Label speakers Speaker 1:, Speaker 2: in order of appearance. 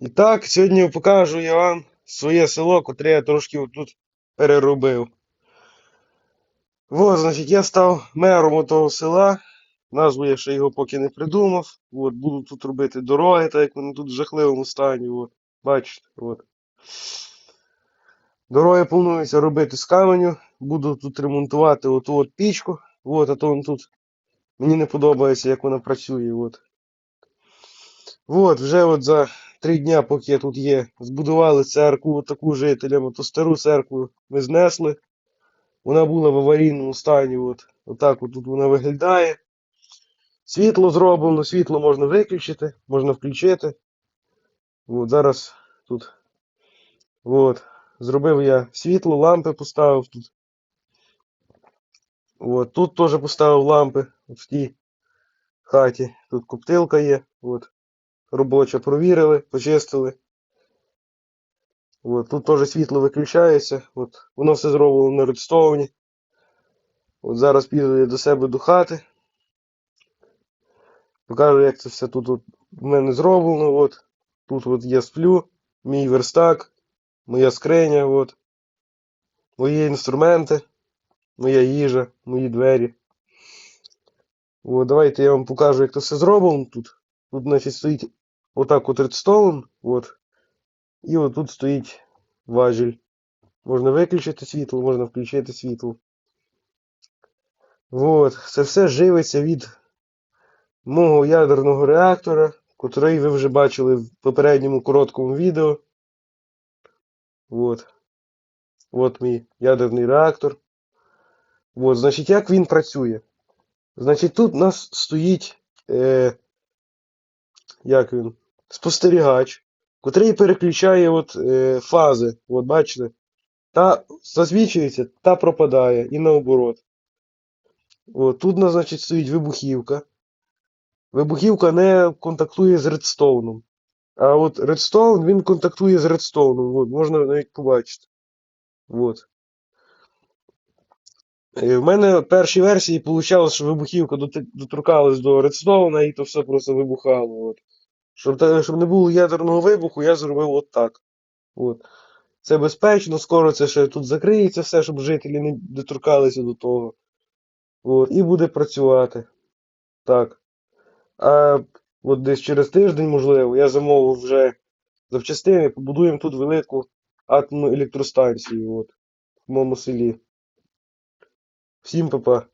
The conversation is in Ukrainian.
Speaker 1: І так, сьогодні покажу я вам своє село, котре я трошки тут переробив. От, значить, я став мером того села. Назву я ще його поки не придумав. От, буду тут робити дороги, так як вони тут в жахливому стані. От, бачите, от. Дороги планується робити з каменю. Буду тут ремонтувати оту от пічку. От, а то вон тут мені не подобається, як вона працює. От. От, вже от за три дня, поки я тут є, збудували церкву таку жителям, ту стару церкву ми знесли. Вона була в аварійному стані. От. Отак от тут вона виглядає. Світло зроблено, світло можна виключити, можна включити. От, зараз тут. От. Зробив я світло, лампи поставив тут. От. Тут теж поставив лампи в тій хаті. Тут коптилка є. От. Робоча провірили, почистили. От. Тут теж світло виключається. От. Воно все зроблено на редстоуні. От зараз піду я до себе до хати. Покажу, як це все тут от в мене зроблено. От. Тут от я сплю, мій верстак, моя скриня, от. мої інструменти, моя їжа, мої двері. От, давайте я вам покажу, як це все зроблено тут. Тут, значить, стоїть отак от редстоун, от. І от тут стоїть важіль. Можна виключити світло, можна включити світло. От, це все живиться від мого ядерного реактора, котрий ви вже бачили в попередньому короткому відео. От. От мій ядерний реактор. От, значить, як він працює? Значить, тут у нас стоїть. Е, як він? Спостерігач, котрий переключає от, е, фази. От бачите? Та засвічується, та пропадає і наоборот. От, тут, у нас, значить, стоїть вибухівка. Вибухівка не контактує з редстоуном. А от редстоун, він контактує з редстоуном. От, можна навіть побачити. От. Е, В мене в першій версії вийшло, що вибухівка доторкалась до редстоуна і то все просто вибухало. От. Щоб, щоб не було ядерного вибуху, я зробив от так. От. Це безпечно, скоро це ще тут закриється все, щоб жителі не доторкалися до того. От. І буде працювати. Так. А от десь через тиждень, можливо, я замовив вже запчастини, побудуємо тут велику атомну електростанцію от, в моєму селі. Всім па-па.